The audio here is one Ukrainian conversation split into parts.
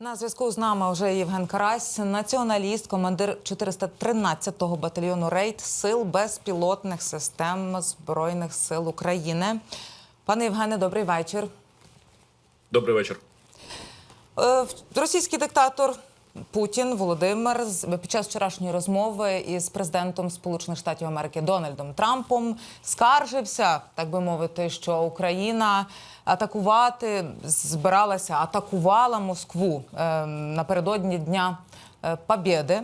На зв'язку з нами вже Євген Карась, націоналіст, командир 413-го батальйону рейд сил безпілотних систем збройних сил України. Пане Євгене, добрий вечір. Добрий вечір. Е, Російський диктатор Путін Володимир під час вчорашньої розмови із президентом Сполучених Штатів Америки Дональдом Трампом скаржився, так би мовити, що Україна атакувати збиралася, атакувала Москву е, напередодні Дня е, Побєди.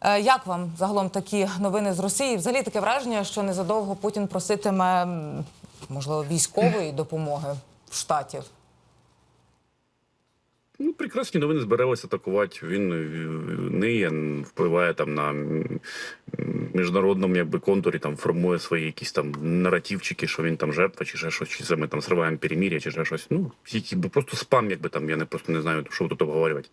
Е, Як вам загалом такі новини з Росії? Взагалі таке враження, що незадовго Путін проситиме можливо військової допомоги в штатів. Ну, прекрасні новини збиралися атакувати. Він е, ниє, впливає там на міжнародному якби контурі, там формує свої якісь там наративчики, що він там жертва, чи ще щось, чи це ми там зриваємо перемір'я, чи ще щось. Ну, якби просто спам, якби там, я не просто не знаю, що тут обговорювати.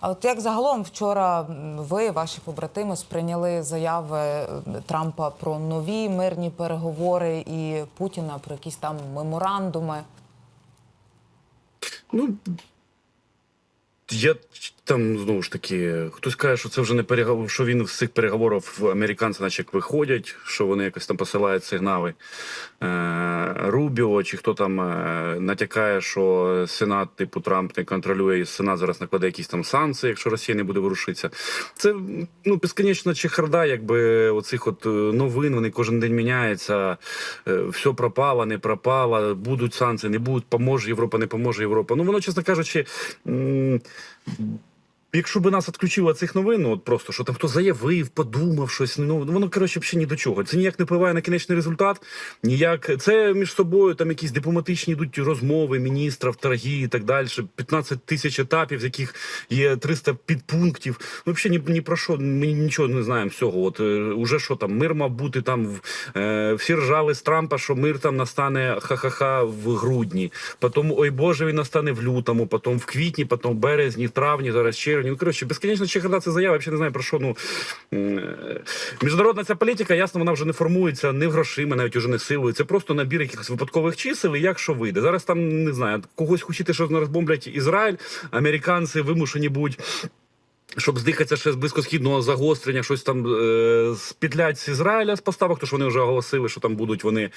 А от як загалом вчора ви, ваші побратими, сприйняли заяви Трампа про нові мирні переговори і Путіна про якісь там меморандуми? Ну. Я там знову ж таки, хтось каже, що це вже не переговор, що він з цих переговорів американці, наче як виходять, що вони якось там посилають сигнали. Е, Рубіо, чи хто там е, натякає, що Сенат, типу Трамп не контролює, і Сенат зараз накладе якісь там санкції, якщо Росія не буде ворушитися. Це ну безконечна чехарда, якби оцих от е, новин, вони кожен день міняються. Все пропало, не пропало, будуть санкції, не будуть, поможе Європа, не поможе Європа. Ну воно, чесно кажучи. Якщо би нас відключило цих новин, ну, от просто що там хто заявив, подумав щось, ну воно коротше взагалі ні до чого. Це ніяк не впливає на кінечний результат. Ніяк це між собою там якісь дипломатичні йдуть розмови міністрів, торги і так далі. 15 тисяч етапів, з яких є 300 підпунктів. Ну, взагалі ні, ні про що ми нічого не знаємо всього. От е, уже що там мир мав бути там. Е, всі ржали з Трампа, що мир там настане ха-ха-ха в грудні. Потім, ой Боже, він настане в лютому, потім в квітні, потім в березні, в травні, зараз в червні. Ну коротше, безконечно чехарда це заява. Я взагалі не знаю про що. Ну е, міжнародна ця політика, ясно, вона вже не формується не грошима, навіть уже не силою. Це просто набір якихось випадкових чисел. І як що вийде. Зараз там не знаю, когось хочете, що розбомблять Ізраїль. Американці вимушені будуть. Щоб здихатися ще з близькосхідного загострення, щось там е, спітлять з Ізраїля з поставок, то що вони вже оголосили, що там будуть вони,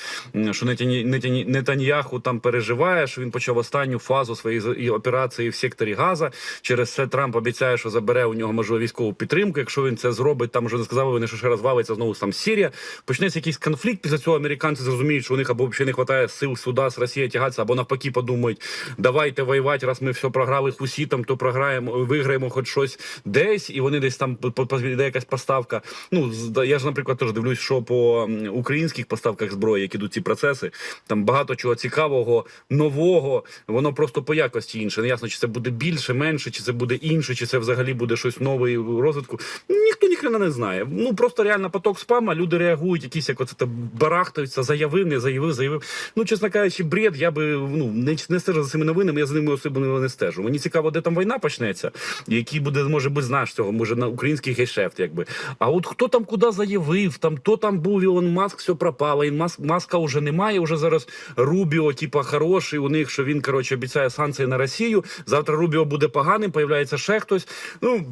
що Нетані, Нетаньяху там переживає, що він почав останню фазу своєї операції в секторі Газа. Через це Трамп обіцяє, що забере у нього можливо військову підтримку. Якщо він це зробить, там вже не сказали вони, що ще розвалиться знову там Сірія. Почнеться якийсь конфлікт. Після цього американці зрозуміють, що у них або взагалі не вистачає сил сюди з Росії тягатися, або навпаки подумають, давайте воювати, раз ми все програли хусітам, то програємо, виграємо хоч щось десь, і вони десь там йде якась поставка. Ну я ж, наприклад, теж дивлюсь, що по українських поставках зброї, які йдуть ці процеси, там багато чого цікавого, нового. Воно просто по якості інше. Не ясно, чи це буде більше, менше, чи це буде інше, чи це взагалі буде щось нове розвитку. Ніхто ніхрена не знає. Ну просто реально поток спама. Люди реагують, якісь як оце барахтаються, заявив, не заявив, заявив. Ну, чесно кажучи, бред. Я би ну не, не стежу за цими новинами. Я за ними особливо не стежу. Мені цікаво, де там війна почнеться, який буде може без наш цього, може на український гейшефт, якби. А от хто там куди заявив, там хто там був Ілон Маск, все пропало. І Маск, маска вже немає. Вже зараз Рубіо, типа хороший. У них що він коротше обіцяє санкції на Росію. Завтра Рубіо буде поганим. Появляється ще хтось. Ну.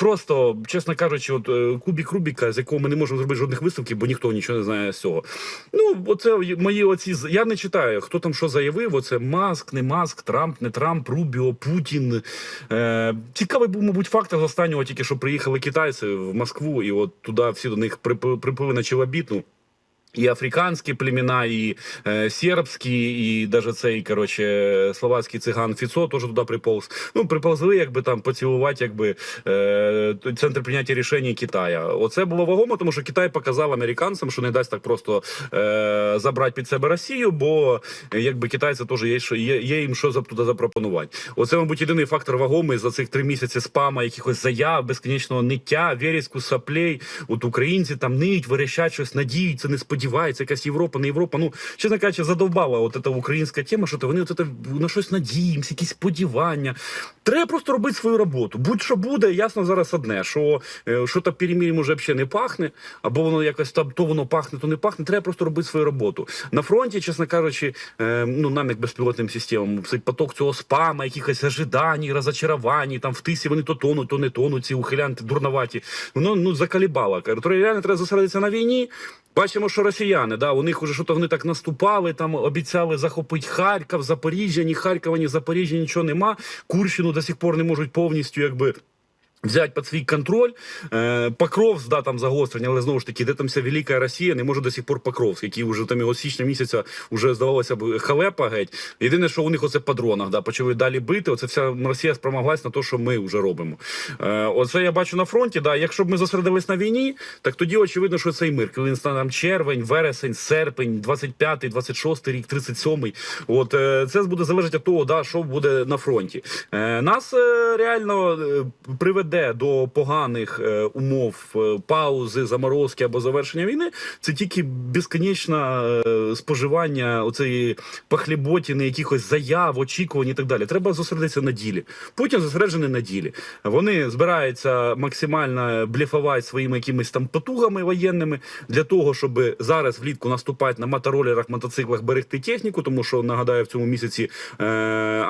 Просто, чесно кажучи, от е, кубік Рубіка, з якого ми не можемо зробити жодних висновків, бо ніхто нічого не знає з цього. Ну, оце мої оці я не читаю, хто там що заявив. Оце Маск, не Маск, Трамп, не Трамп, Рубіо, Путін. Е, цікавий був, мабуть, факт з останнього, тільки що приїхали китайці в Москву, і от туди всі до них припили на челобітну. І африканські племена, і е, сербські, і навіть цей коротше словацький циган Фіцо теж туди приповз. Ну приповзли, якби там поцілувати, якби е, центр прийняття рішень Китая. Оце було вагомо, тому що Китай показав американцям, що не дасть так просто е, забрати під себе Росію, бо якби китайці теж є, що є, є їм що туди запропонувати. Оце, мабуть, єдиний фактор вагомий за цих три місяці спама, якихось заяв, безконечного ниття, віріську, саплей. От українці там ниють, верещать щось, надіються, несподіваються. Сподівається, якась Європа, не Європа. Ну, чесно кажучи, задовбала от ця українська тема, що то вони от це на щось надіємося, якісь сподівання. Треба просто робити свою роботу. Будь-що буде, ясно зараз одне, що е, що то перемір'ям уже взагалі не пахне, або воно якось там то воно пахне, то не пахне. Треба просто робити свою роботу. На фронті, чесно кажучи, е, ну нам як безпілотним системам, цей поток цього спама, якихось ожидань, розочарувань, там в тисі вони то тонуть, то не тонуть, ці ухилянти дурноваті. Воно ну закалібало. Реально треба зосередитися на війні. Бачимо, що росіяни, да, у них уже що то вони так наступали, там обіцяли захопити Харків, Запоріжжя, ні Харкова, ні Запоріжжя, нічого нема. Курщину до сих пор не можуть повністю якби. Взять під свій контроль е, Покровськ, да, там загострення, але знову ж таки, де там вся велика Росія, не може до сих пор Покровськ, який вже там його січня місяця вже здавалося б халепа геть. Єдине, що у них оце по дронах, да, почали далі бити. Оце вся Росія спромоглась на те, що ми вже робимо. Е, оце я бачу на фронті. Да, якщо б ми зосередились на війні, так тоді очевидно, що цей мир. Коли там червень, вересень, серпень, 25-й, 26-й рік, 37-й. От е, це буде залежати від того, да, що буде на фронті. Нас реально е, приведе до поганих е, умов е, паузи, заморозки або завершення війни. Це тільки безконечне споживання оцеї пахліботіни, якихось заяв, очікувань і так далі. Треба зосередитися на ділі. Путін зосереджений на ділі. Вони збираються максимально блефувати своїми якимись там потугами воєнними для того, щоб зараз влітку наступати на моторолерах, мотоциклах, берегти техніку, тому що нагадаю, в цьому місяці е,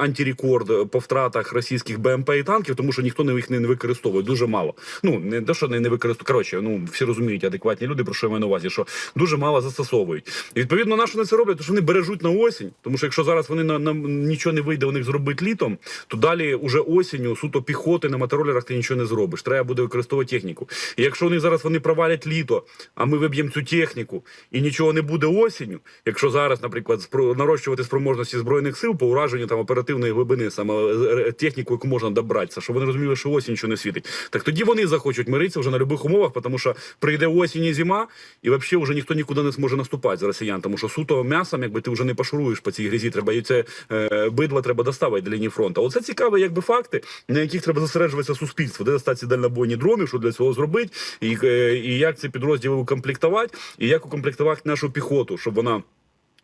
антирекорд по втратах російських БМП і танків, тому що ніхто не їх не використовує. Дуже мало. Ну не те, що не, не використовує. Коротше, ну всі розуміють, адекватні люди, про що я маю на увазі, що дуже мало застосовують. І відповідно, на що вони це роблять? Тому що вони бережуть на осінь. Тому що якщо зараз вони на, на нічого не вийде у них зробити літом, то далі уже осінню суто піхоти на моторолерах ти нічого не зробиш. Треба буде використовувати техніку. І якщо вони зараз вони провалять літо, а ми виб'ємо цю техніку і нічого не буде осінню. Якщо зараз, наприклад, спро- нарощувати спроможності збройних сил по ураженню там оперативної глибини, саме е, техніку, яку можна добратися, щоб вони розуміли, що осінь нічого не світить. Так тоді вони захочуть миритися вже на будь-яких умовах, тому що прийде осінь і зима, і взагалі вже ніхто нікуди не зможе наступати з росіян, тому що суто м'ясом, якби ти вже не пошуруєш по цій грізі, треба і це е, бидло треба доставити до лінії фронту. Оце цікаві, якби факти, на яких треба зосереджуватися суспільство, де достати ці дальнобойні дрони, що для цього зробити, і, е, і як ці підрозділи укомплектувати, і як укомплектувати нашу піхоту, щоб вона.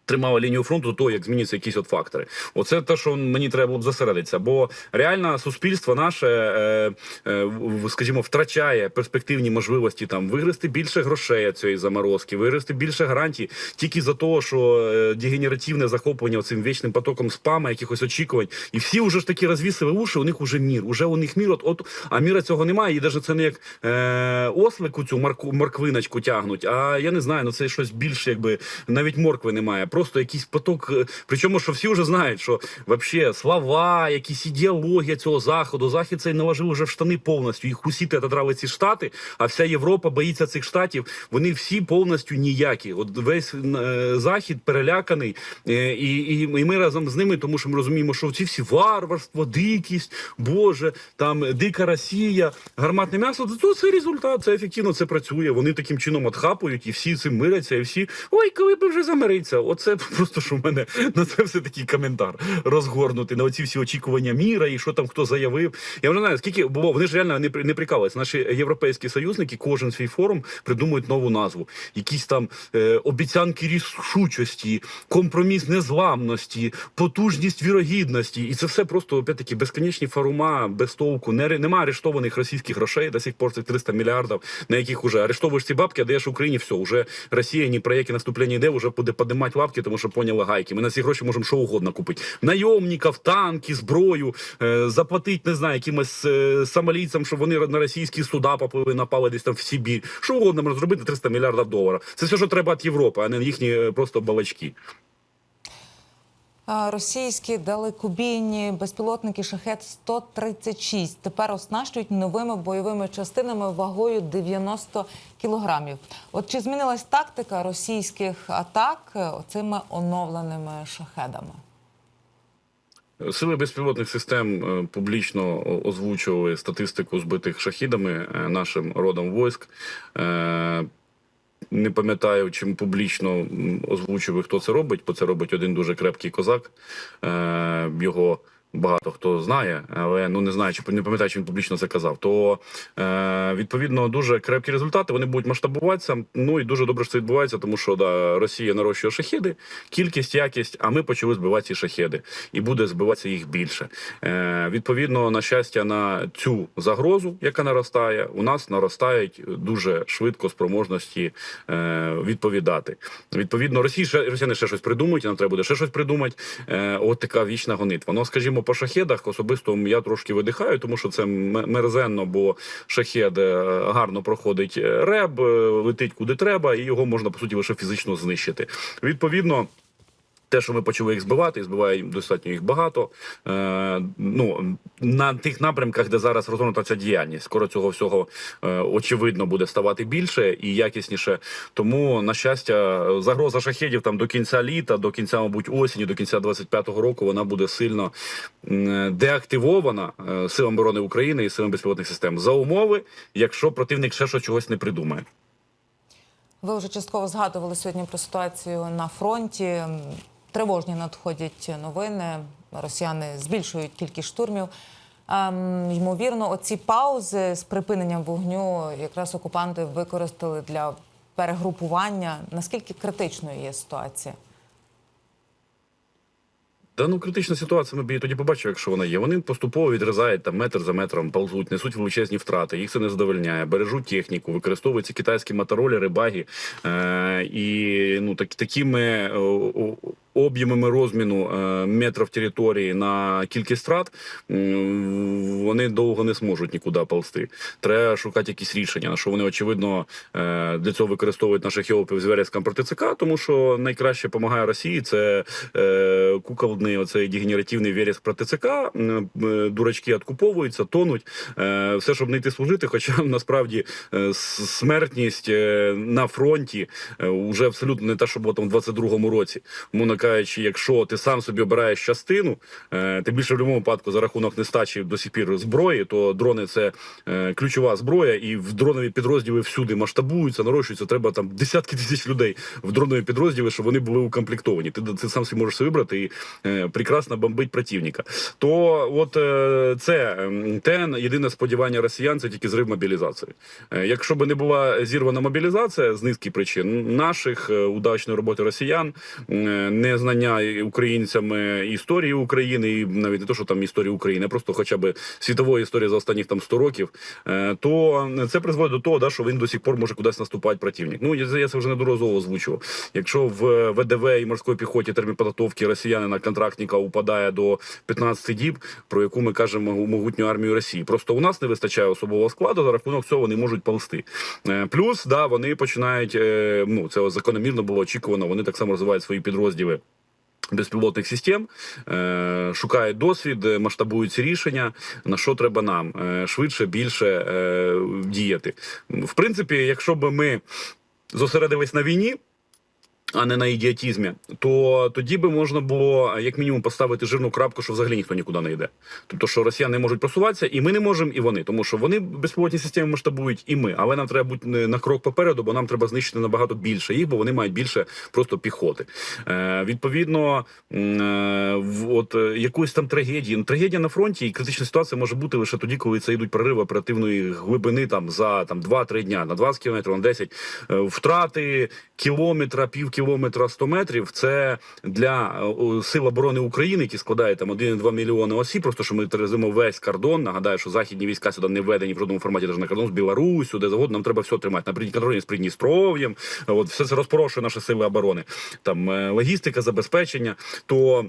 Тримала лінію фронту до того, як зміняться якісь от фактори. Оце те, що мені треба було б зосередитися. Бо реально суспільство наше, е, е, скажімо, втрачає перспективні можливості там вигрести більше грошей цієї заморозки, вигрести більше гарантій тільки за того, що е, дегенеративне захоплення цим вічним потоком спама, якихось очікувань. І всі вже ж таки розвісили уші, у них уже мір. Уже у них мір, от, от а міра цього немає. І навіть це не як е, ослику цю марку, морквиночку тягнуть. А я не знаю, ну це щось більше, якби навіть моркви немає. Просто якийсь поток. е, Причому, що всі вже знають, що вообще слова, якісь ідеологія цього заходу. Захід цей наложив вже в штани повністю. Їх усі театрали ці штати, а вся Європа боїться цих штатів. Вони всі повністю ніякі. От весь е, захід переляканий, е, і, і, і ми разом з ними, тому що ми розуміємо, що ці всі варварство, дикість, Боже, там дика Росія, гарматне м'ясо. То це результат, це ефективно, це працює. Вони таким чином отхапують, і всі цим миряться, і всі ой, коли б вже замириться. Оце просто що в мене на це все такий коментар розгорнутий на оці всі очікування міра і що там хто заявив. Я вже знаю, скільки було. Вони ж реально не не прикалуються. Наші європейські союзники, кожен свій форум придумують нову назву. Якісь там е, обіцянки рішучості, компроміс незламності, потужність вірогідності. І це все просто опять таки безконечні форума без толку. Не нема арештованих російських грошей до сих пор цих 300 мільярдів, на яких уже арештовуєш ці бабки, а даєш Україні все. Уже Росія ні про яке наступлення йде, вже буде піднімати подимати лавки, тому що поняли гайки. Ми на ці гроші можемо що угодно купити. Найомників, танки, зброю, е, заплатити, не знаю, якимось е, сомалійцям, щоб вони на російські суда попили, напали десь там в Сибір. Що угодно можна зробити на 300 мільярдів доларів. Це все, що треба від Європи, а не їхні е, просто балачки. Російські далекобійні безпілотники шахет 136 тепер оснащують новими бойовими частинами вагою 90 кілограмів. От чи змінилась тактика російських атак е, оцими оновленими шахедами? Сили безпілотних систем е, публічно озвучували статистику збитих шахідами е, нашим родом військ. Не пам'ятаю, чим публічно озвучив хто це робить, бо це робить один дуже крепкий козак. Е, Його багато хто знає, але ну не знаю, чи не пам'ятаю, чи він публічно це казав. То е, відповідно дуже крепкі результати. Вони будуть масштабуватися. Ну і дуже добре, що це відбувається, тому що да, Росія нарощує шахіди, кількість, якість. А ми почали збивати ці шахеди, і буде збиватися їх більше. Е, відповідно, на щастя, на цю загрозу, яка наростає, у нас наростають дуже швидко спроможності е, відповідати. Відповідно, Росії росіяни ще щось придумають, і нам треба буде ще щось придумати. Е, от така вічна гонитва. Ну, скажімо, по шахедах особисто я трошки видихаю, тому що це мерзенно, бо шахед е, гарно проходить е, реб, е, летить куди треба, і його можна по суті лише фізично знищити. Відповідно. Те, що ми почали їх збивати, і збиває достатньо їх багато. Е, ну на тих напрямках, де зараз розгорнута ця діяльність, скоро цього всього е, очевидно буде ставати більше і якісніше. Тому, на щастя, загроза шахедів там до кінця літа, до кінця, мабуть, осені, до кінця 25-го року вона буде сильно деактивована е, силами оборони України і силами безпілотних систем за умови, якщо противник ще щось чогось не придумає. Ви вже частково згадували сьогодні про ситуацію на фронті. Тривожні надходять новини. Росіяни збільшують кількість штурмів. Ем, ймовірно, оці паузи з припиненням вогню якраз окупанти використали для перегрупування. Наскільки критичною є ситуація? Та ну критична ситуація. Ми б її тоді побачили, якщо вона є. Вони поступово відрізають там метр за метром, ползуть, несуть величезні втрати. Їх це не задовольняє, бережуть техніку, використовують ці кітайські моторолери, баги е, і ну так такими е, о- об'ємами розміну е, метрів території на кількість втрат вони довго не зможуть нікуди ползти. Треба шукати якісь рішення. На що вони очевидно е, для цього використовують наших йолопів з вереском проти ЦК, тому що найкраще допомагає Росії це е, куколдний оцей дегенеративний вереск проти ЦК. Дурачки откуповуються, тонуть. Все, щоб не йти служити. Хоча насправді смертність на фронті е, уже абсолютно не те, що було там в 22-му році. Мовно кажучи, якщо ти сам собі обираєш частину, е, ти більше в будь-якому випадку за рахунок нестачі до сих пір зброї, то дрони це е, ключова зброя, і в дронові підрозділи всюди масштабуються, нарощуються. Треба там десятки тисяч людей в дронові підрозділи, щоб вони були укомплектовані. Ти, ти сам собі можеш вибрати і е, прекрасно бомбить противника. То от це те єдине сподівання росіян, це тільки зрив мобілізації. Якщо би не була зірвана мобілізація з низки причин наших удачної роботи росіян, е, незнання українцями історії України, і навіть не то, що там історії України, а просто хоча б світової історії за останніх там 100 років, е, то це призводить до того, да, що він до сих пор може кудись наступати противник. Ну я, це вже неодноразово озвучував. Якщо в ВДВ і морської піхоті термін підготовки росіянина контрактника упадає до 15 діб, про яку ми кажемо могутню армію Росії. Просто у нас не вистачає особового складу, за рахунок цього вони можуть ползти. Е, Плюс, да, вони починають, е, ну це закономірно було очікувано. Вони так само розвивають свої підрозділи. Безпілотних систем шукає шукають досвід, масштабуються масштабують ці рішення. На що треба нам е, швидше, більше е, діяти. В принципі, якщо б ми зосередились на війні, а не на ідіотізмі, то тоді би можна було е, як мінімум поставити жирну крапку, що взагалі ніхто нікуди не йде. Тобто, що росіяни не можуть просуватися, і ми не можемо, і вони, тому що вони безпілотні системи масштабують, і ми. Але нам треба бути на крок попереду, бо нам треба знищити набагато більше їх, бо вони мають більше просто піхоти. Е, відповідно, е, от е, якоїсь там трагедії. Ну, Трагедія на фронті і критична ситуація може бути лише тоді, коли це йдуть прориви оперативної глибини там за там 2-3 дня на 20 кілометрів, на 10. Е, втрати кілометра, пів кілометра, 100 метрів. Це для е, сил оборони України, які складають там 1,2 мільйони осіб. Просто що ми терезимо весь кордон. Нагадаю, що західні війська сюди не введені в жодному форматі, навіть на кордон з Білорусю, де завгодно. Нам треба все тримати на контролі з Придністров'ям. От все це розпорошує наші сили оборони. Там е, логістика, забезпечення. То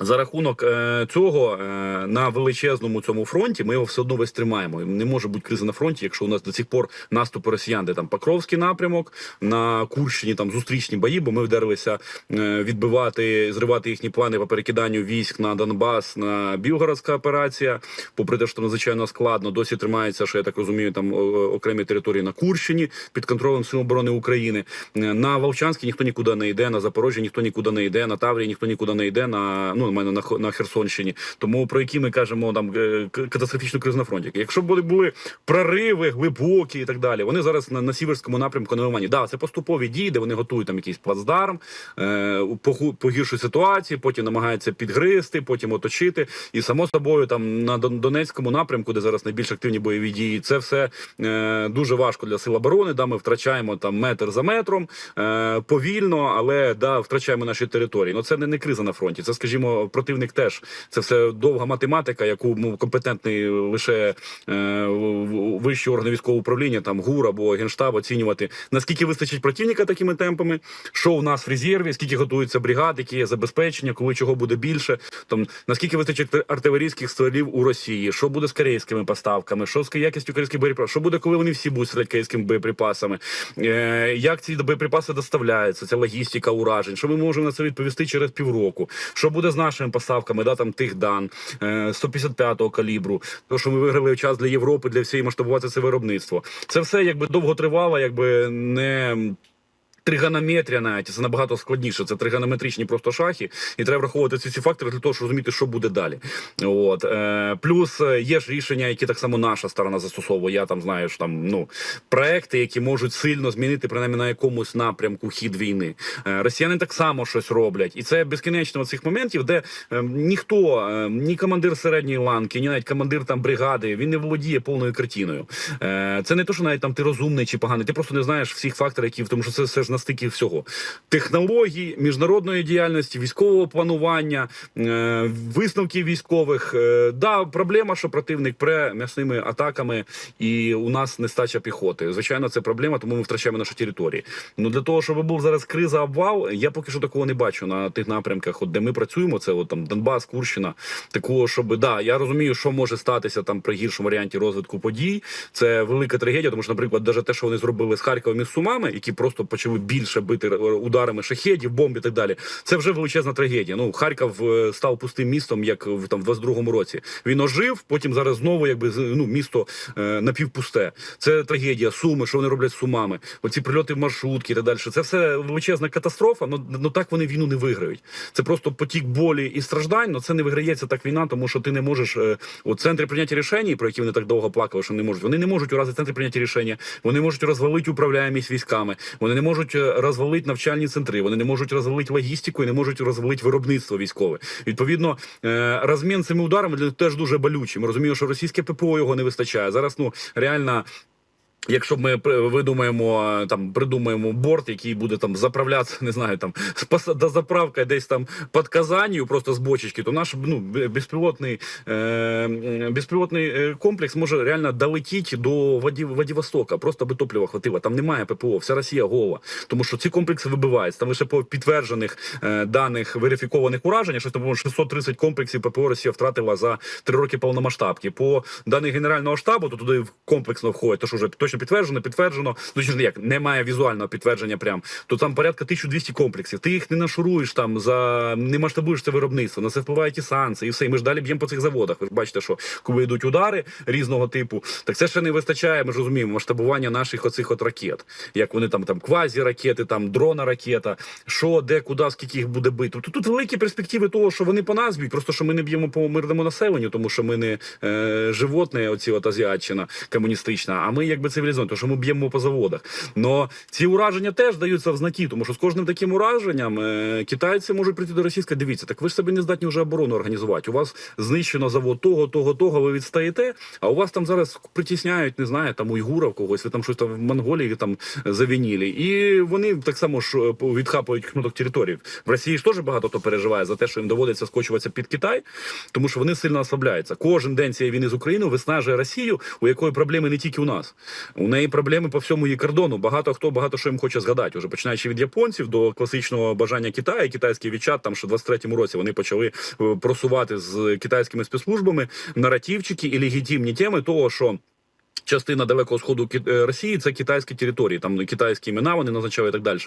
за рахунок е, цього е, на величезному цьому фронті ми його все одно весь тримаємо. Не може бути кризи на фронті, якщо у нас до сих пор наступи росіян, де там Покровський напрямок на Курщині, там зустрічні бої, бо ми вдерлися е, відбивати, зривати їхні плани по перекиданню військ на Донбас, на Білгородська операція. Попри те, що надзвичайно складно, досі тримається, що я так розумію, там окремі території на Курщині під контролем Сил оборони України. На Волчанській ніхто нікуди не йде, на Запорожжі ніхто нікуди не йде, на Таврії ніхто нікуди не йде. На ну ну, мене на, на Херсонщині. Тому про які ми кажемо там е, катастрофічну кризу на фронті. Якщо були, були прориви глибокі і так далі, вони зараз на, на сіверському напрямку на Лимані. Да, це поступові дії, де вони готують там якийсь плацдарм, е, погіршують ситуацію, потім намагаються підгризти, потім оточити. І само собою, там на Донецькому напрямку, де зараз найбільш активні бойові дії, це все е, дуже важко для сил оборони. Да, ми втрачаємо там метр за метром е, повільно, але да, втрачаємо наші території. Ну це не, не криза на фронті. Це, скажімо, противник теж. Це все довга математика, яку ну, компетентний лише е, вищі органи військового управління, там ГУР або генштаб оцінювати. Наскільки вистачить противника такими темпами, що у нас в резерві, скільки готуються бригад, які є забезпечення, коли чого буде більше. Там наскільки вистачить артилерійських стволів у Росії, що буде з корейськими поставками, що з якістю корейських боєприпасів, що буде, коли вони всі будуть стріляти корейськими боєприпасами, е, як ці боєприпаси доставляються, ця логістика уражень, що ми можемо на це відповісти через півроку. Що буде з нашими поставками, да там тих дан е, 155-го калібру, то що ми виграли час для Європи, для всієї масштабувати це виробництво. Це все якби довго тривало, якби не. Тригонометрія навіть це набагато складніше. Це тригонометричні просто шахи, і треба враховувати ці всі фактори для того, щоб розуміти, що буде далі. От е, плюс е, є ж рішення, які так само наша сторона застосовує. Я там знаю, що там ну проекти, які можуть сильно змінити принаймні на якомусь напрямку хід війни. Е, росіяни так само щось роблять, і це безкінечно цих моментів, де е, ніхто, е, ні командир середньої ланки, ні навіть командир там бригади, він не володіє повною картиною. Е, це не то, що навіть там ти розумний чи поганий, ти просто не знаєш всіх факторів, які тому що це все ж на стикі всього технологій, міжнародної діяльності, військового планування, е, висновків військових. Е, да, проблема, що противник пре м'ясними атаками, і у нас нестача піхоти. Звичайно, це проблема, тому ми втрачаємо наші території. Ну для того, щоб був зараз криза обвал, я поки що такого не бачу на тих напрямках, от де ми працюємо. Це от там Донбас, Курщина. Такого, щоб да, я розумію, що може статися там при гіршому варіанті розвитку подій. Це велика трагедія, тому що, наприклад, навіть те, що вони зробили з Харковом і Сумами, які просто почали більше бити ударами шахедів, бомб і так далі. Це вже величезна трагедія. Ну Харків е, став пустим містом, як в там в 22-му році. Він ожив, потім зараз знову, якби ну місто е, напівпусте. Це трагедія. Суми, що вони роблять з сумами. Оці прильоти в маршрутки і так далі. Це все величезна катастрофа. Ну, ну так вони війну не виграють. Це просто потік болі і страждань. Ну це не виграється так війна, тому що ти не можеш е, от центри прийняття рішень, про які вони так довго плакали, що не можуть. Вони не можуть уразити центри прийняття рішення. Вони можуть розвалити управляємість військами. Вони не можуть розвалити навчальні центри. Вони не можуть розвалити логістику і не можуть розвалити виробництво військове. Відповідно, е, розмін цими ударами для теж дуже болючий. Ми розуміємо, що російське ППО його не вистачає. Зараз ну реально. Якщо ми видумаємо е, там, придумаємо борт, який буде там заправлятися, не знаю, там до заправка десь там під Казанію, просто з бочечки, то наш ну безпілотний е, безпілотний е, комплекс може реально долетіти до Владивостока, просто би топлива хватило. Там немає ППО, вся Росія гола. Тому що ці комплекси вибиваються. Там лише по підтверджених е, даних верифікованих уражень, що там 630 комплексів ППО Росія втратила за три роки повномасштабки. По даних Генерального штабу, то туди комплексно входить, то що вже точно підтверджено, підтверджено. Ну чи ж як немає візуального підтвердження, прям то там порядка 1200 комплексів. Ти їх не нашуруєш там за не масштабуєш це виробництво. На це впливають і санкції, і все. І ми ж далі б'ємо по цих заводах. Ви ж бачите, що коли йдуть удари різного типу, так це ще не вистачає. Ми ж розуміємо масштабування наших оцих от ракет, як вони там там квазі ракети, там дрона ракета, що де, куди, скільки їх буде бити. Тобто тут великі перспективи того, що вони по нас б'ють, просто що ми не б'ємо по мирному населенню, тому що ми не е, животне, оці от азіатчина комуністична, а ми якби цивілізовані, тому що ми б'ємо по заводах. Но ці ураження теж даються в знаки, тому що з кожним таким ураженням е, китайці можуть прийти до російської. Дивіться, так ви ж собі не здатні вже оборону організувати. У вас знищено завод того, того, того. Ви відстаєте, а у вас там зараз притісняють, не знаю, там уйгурів когось, ви там щось там в Монголії там завінілі. І вони так само ж е, відхапують кнуток території. В Росії ж теж багато хто переживає за те, що їм доводиться скочуватися під Китай, тому що вони сильно ослабляються. Кожен день цієї війни з Україною виснажує Росію, у якої проблеми не тільки у нас. У неї проблеми по всьому її кордону. Багато хто багато що їм хоче згадати. Уже починаючи від японців до класичного бажання Китаю, китайський відчат, там що в 23-му році вони почали е, просувати з китайськими спецслужбами наративчики і легітимні теми того, що. Частина далекого сходу е, Росії це китайські території, там китайські імена вони назначали і так далі.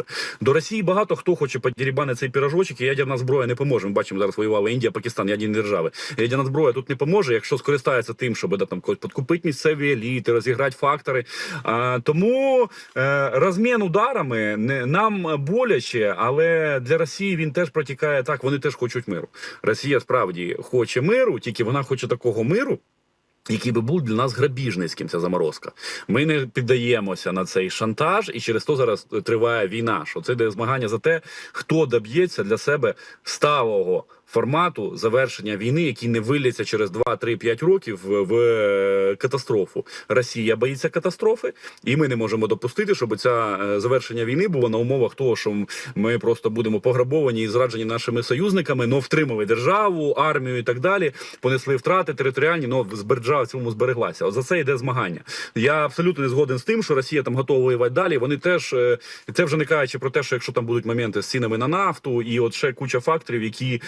До Росії багато хто хоче подірібани цей пірожочок, і ядерна зброя не поможе. Ми бачимо, зараз воювали Індія, Пакистан, ядерні держави. Ядерна зброя тут не поможе, якщо скористається тим, щоб да, там когось підкупити місцеві еліти, розіграти фактори. А, тому е, розмін ударами не нам боляче, але для Росії він теж протікає так. Вони теж хочуть миру. Росія справді хоче миру, тільки вона хоче такого миру. Який би був для нас грабіжницьким ця заморозка. Ми не піддаємося на цей шантаж, і через то зараз триває війна. Що це де змагання за те, хто доб'ється для себе сталого формату завершення війни, який не виліться через 2-3-5 років в, е, катастрофу. Росія боїться катастрофи, і ми не можемо допустити, щоб ця е, завершення війни було на умовах того, що ми просто будемо пограбовані і зраджені нашими союзниками, но втримали державу, армію і так далі. Понесли втрати територіальні, но держава в цьому збереглася. От за це йде змагання. Я абсолютно не згоден з тим, що Росія там готова воювати далі. Вони теж е, це вже не кажучи про те, що якщо там будуть моменти з цінами на нафту, і от ще куча факторів, які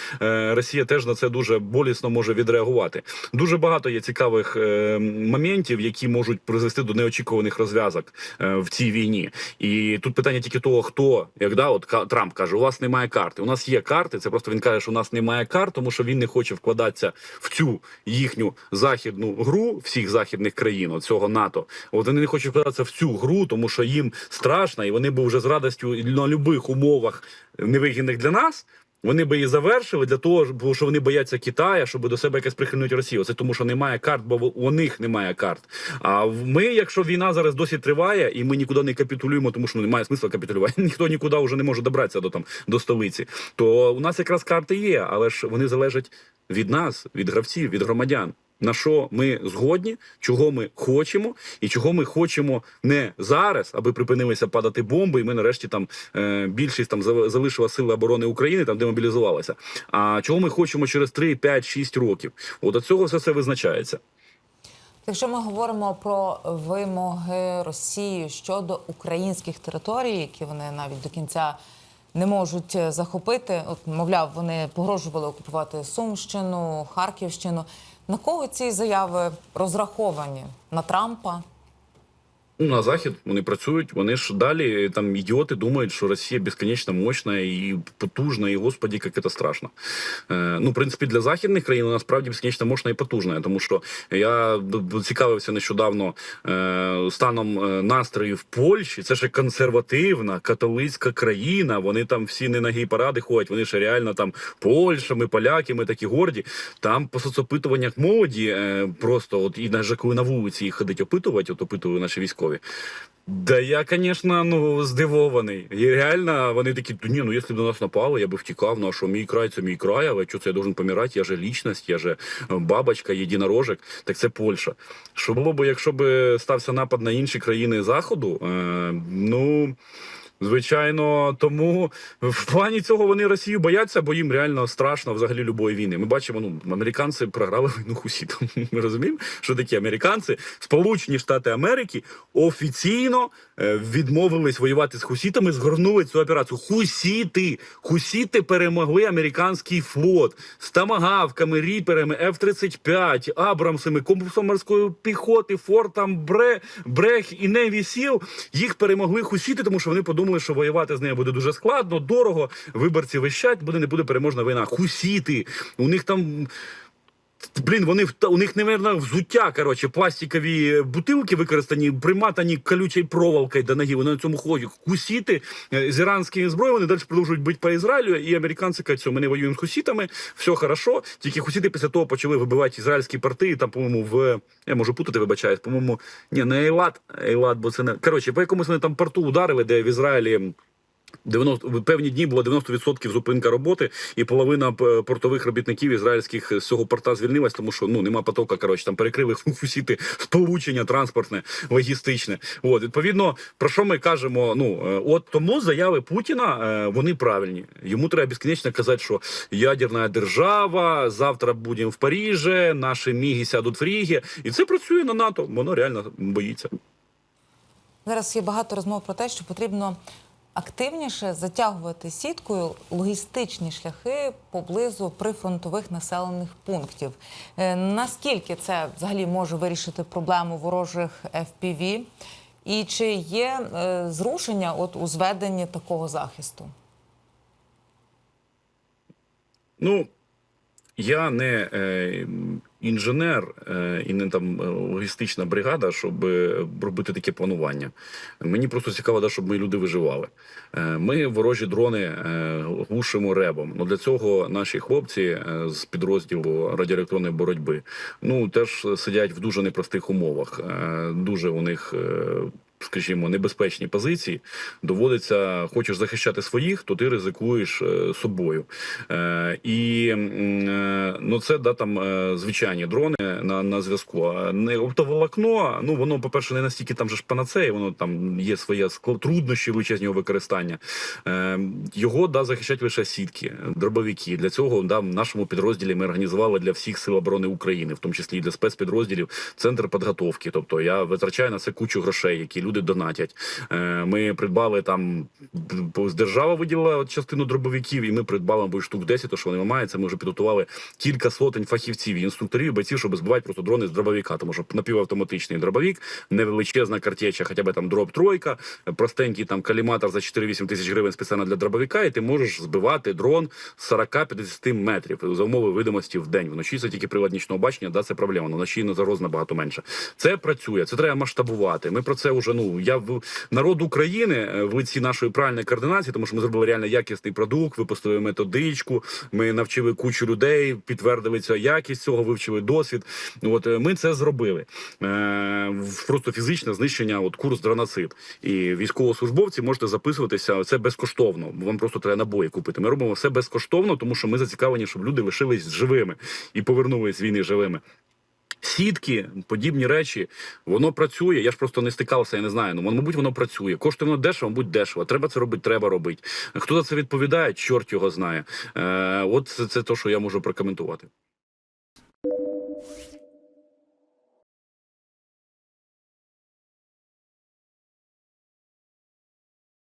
Росія теж на це дуже болісно може відреагувати. Дуже багато є цікавих е, моментів, які можуть призвести до неочікуваних розв'язок е, в цій війні. І тут питання тільки того, хто як да, от Трамп каже, у вас немає карти. У нас є карти. Це просто він каже, що у нас немає карт, тому що він не хоче вкладатися в цю їхню західну гру всіх західних країн, цього НАТО. От вони не хочуть вкладатися в цю гру, тому що їм страшно, і вони би вже з радістю на будь-яких умовах невигідних для нас. Вони би її завершили для того, що вони бояться Китая, щоб до себе якось прихильнуть Росію. Це тому, що немає карт, бо у них немає карт. А ми, якщо війна зараз досі триває, і ми нікуди не капітулюємо, тому що ну, немає смисла капітулювати. Ніхто нікуди вже не може добратися до там до столиці. То у нас якраз карти є, але ж вони залежать від нас, від гравців, від громадян. На що ми згодні, чого ми хочемо, і чого ми хочемо не зараз, аби припинилися падати бомби, і ми нарешті там е, більшість там зали- залишила сили оборони України, там демобілізувалася. А чого ми хочемо через 3, 5, 6 років? От від цього все це визначається. Якщо ми говоримо про вимоги Росії щодо українських територій, які вони навіть до кінця не можуть е, захопити, от мовляв, вони погрожували окупувати Сумщину, Харківщину. На кого ці заяви розраховані? На Трампа? Ну, на захід вони працюють. Вони ж далі там ідіоти думають, що Росія безконечно мощна і потужна, і господі, як це страшно. Е, ну, в принципі, для західних країн вона справді безконечно мощна і потужна. Тому що я цікавився нещодавно е, станом е, настрою в Польщі. Це ж консервативна католицька країна. Вони там всі не на гей-паради ходять. Вони ж реально там Польща, ми поляки, ми такі горді. Там по соцопитуваннях молоді е, просто от і навіть коли на вулиці їх ходить опитувати, от опитували наші військові. Да я, звісно, ну здивований. І реально вони такі, ні, ну якщо б до нас напали, я би втікав. Ну а що мій край, це мій край, але що це я должен помирати? Я же лічність, я же е, бабочка, єдинорожик. Так це Польща. Що було б, якщо б стався напад на інші країни Заходу? Е, ну. Звичайно, тому в плані цього вони Росію бояться, бо їм реально страшно взагалі любої війни. Ми бачимо, ну американці програли війну хусітам. Ми розуміємо, що такі американці, Сполучені Штати Америки, офіційно е, відмовились воювати з хусітами, згорнули цю операцію. Хусіти, хусіти перемогли американський флот з тамагавками, ріперами, F-35, Абрамсами, комплексом морської піхоти, фортом Бре, Брех і Неві Сіл. Їх перемогли хусіти, тому що вони подумали, що воювати з нею буде дуже складно, дорого. Виборці вищать, буде не буде переможна війна. Хусіти. У них там. Блін, вони у них, напевно, взуття, коротше, пластикові бутилки використані, приматані колючою проволокою до ноги. Вони на цьому ходять. Хусіти е, з іранської зброї, вони далі продовжують бити по Ізраїлю. І американці кажуть, що ми не воюємо з хусітами, все хорошо. Тільки хусіти після того почали вибивати ізраїльські порти, там, по-моєму, в я можу путати, вибачаюсь, по-моєму, ні, не Ейлат, Ейлат, бо це не коротше, по якомусь вони там порту ударили, де в Ізраїлі. 90, в певні дні було 90% зупинка роботи, і половина портових робітників ізраїльських з цього порта звільнилась, тому що ну нема потока. Коротше, там перекрили фусіти сполучення транспортне, логістичне. От відповідно, про що ми кажемо? Ну е, от тому заяви Путіна е, вони правильні. Йому треба безкінечно казати, що ядерна держава, завтра будемо в Парижі, наші міги сядуть в Рігі, і це працює на НАТО. Воно реально боїться. Зараз є багато розмов про те, що потрібно активніше затягувати сіткою логістичні шляхи поблизу прифронтових населених пунктів. Е, Наскільки це взагалі може вирішити проблему ворожих FPV? І чи є е, зрушення от у зведенні такого захисту? Ну, я не е, інженер е, і не там е, логістична бригада, щоб е, робити таке планування. Мені просто цікаво, да, щоб мої люди виживали. Ми ворожі дрони гушимо ребом. Ну для цього наші хлопці з підрозділу радіоелектронної боротьби ну теж сидять в дуже непростих умовах. Дуже у них. Скажімо, небезпечні позиції доводиться, хочеш захищати своїх, то ти ризикуєш е, собою. Е, і е, ну це да там звичайні дрони на, на зв'язку. Не оптоволокно, ну воно, по-перше, не настільки там же ж панацея, воно там є своє скло- труднощі величезного використання. Його да захищають лише сітки, дробовики. Для цього да, в нашому підрозділі ми організували для всіх сил оборони України, в тому числі і для спецпідрозділів, центр підготовки. Тобто я витрачаю на це кучу грошей, які люди донатять. Е, Ми придбали там бо держава виділила частину дробовиків, і ми придбали мабуть, штук 10, то що вони мають. Ми вже підготували кілька сотень фахівців, і інструкторів, і бойців, щоб збивати просто дрони з дробовика. Тому що напівавтоматичний дробовик, невеличезна картеча, хоча б там дроб тройка, простенький там каліматор за 4-8 тисяч гривень спеціально для дробовика, і ти можеш збивати дрон з 40-50 метрів за умови видимості в день. Вночі це тільки прилад нічного бачення, да, це проблема. но Вночі на загроз набагато менше. Це працює, це треба масштабувати. Ми про це вже ну я в народ України е, в лиці нашої правильної координації, тому що ми зробили реально якісний продукт, випустили методичку. Ми навчили кучу людей, підтвердили цю якість цього, вивчили досвід. От е, ми це зробили. Е, просто фізичне знищення, от курс дронацид. І військовослужбовці можете записуватися. Це безкоштовно. Вам просто треба набої купити. Ми робимо все безкоштовно, тому що ми зацікавлені, щоб люди лишились живими і повернулись з війни живими. Сітки, подібні речі, воно працює. Я ж просто не стикався, я не знаю. Ну, мабуть, воно працює. Коштує воно дешево, мабуть, дешево. Треба це робити, треба робити. Хто за це відповідає, чорт його знає. Е, от це, це те, що я можу прокоментувати.